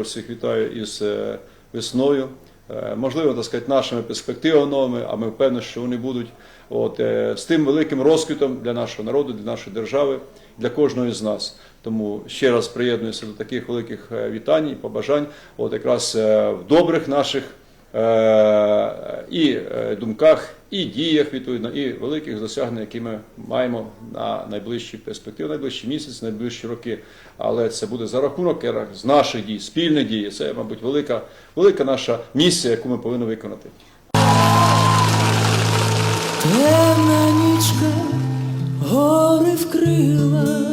Всіх вітаю із е, весною. Е, Можливо, так сказати, нашими перспективами новими, а ми впевнені, що вони будуть от, е, з тим великим розквітом для нашого народу, для нашої держави, для кожного з нас. Тому ще раз приєднуюся до таких великих вітань і побажань, от якраз в добрих наших і е, думках, і діях, відповідно, і великих досягнень, які ми маємо на найближчі перспективи, найближчі місяці, найближчі роки. Але це буде за рахунок е, з наших дій, спільних дій. Це, мабуть, велика, велика наша місія, яку ми повинні виконати. Темна нічка гори вкрила,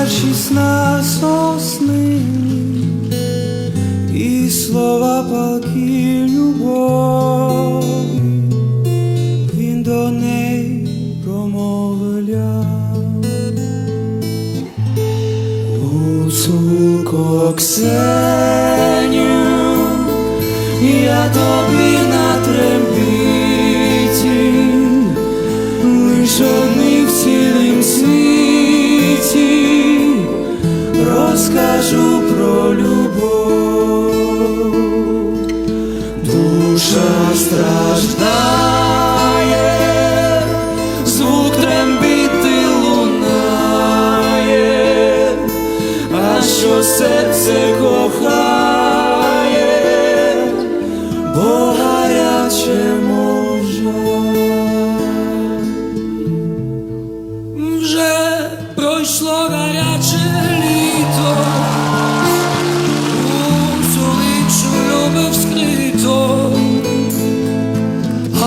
Тихо на сосни, і слова палки любові, він до неї промовляв. Гуцулко Ксеню, я тобі на розкажу про любов,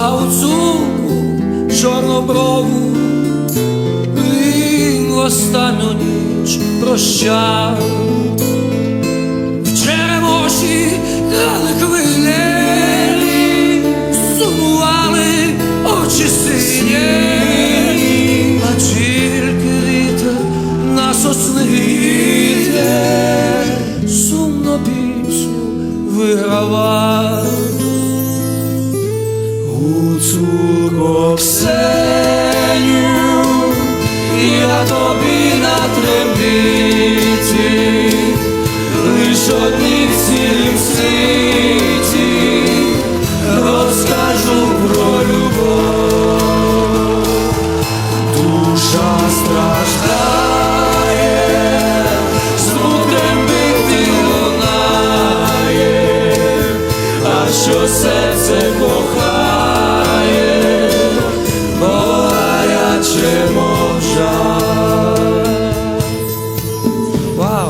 а у цуку чорноброву він останню ніч прощав. В грали хвилі, сумували очі а тільки вітер на сосни сумно пісню вигравав. Гуцулко Ксеню, я тобі на трембіті, лиш одні в цілім світі, розкажу про любов, душа страждає, звук трембіти лунає, а що серце nie można Wow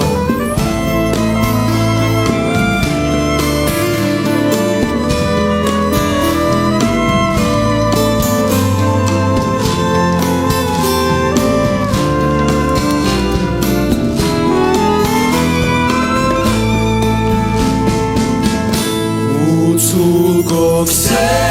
Usługowce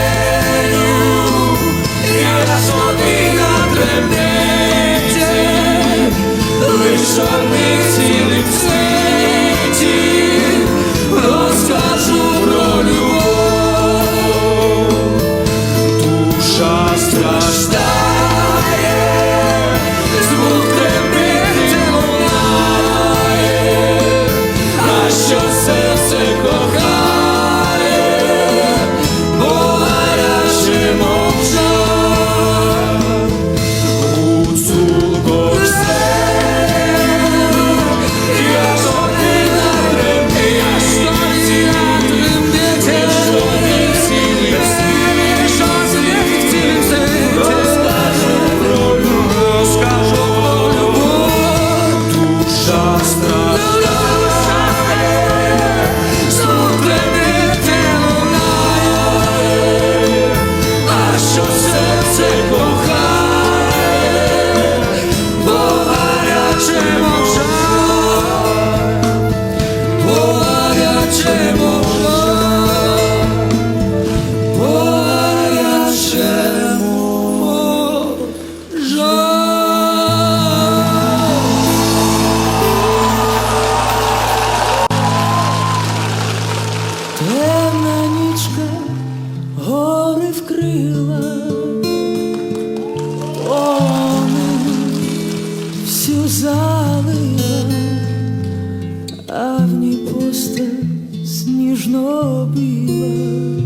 а в ній постать сніжно біла,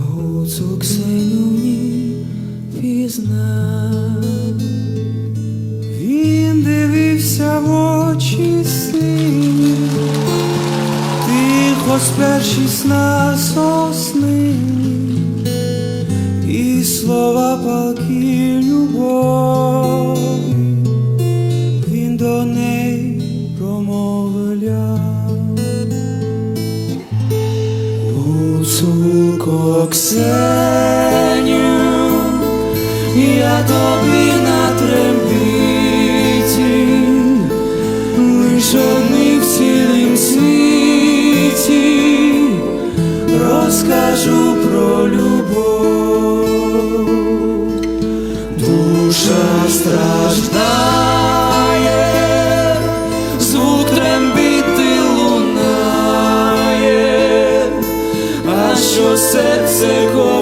гуцул Ксеню в ній пізнав. Він дивився в очі сині, тихо спершись на сосни, і слова палки любові, Гуцулко Ксеню, я тобі на трембиті, лиш одних в цілім світі, розкажу про любов, душа страждає, лунає, а що серце кохає.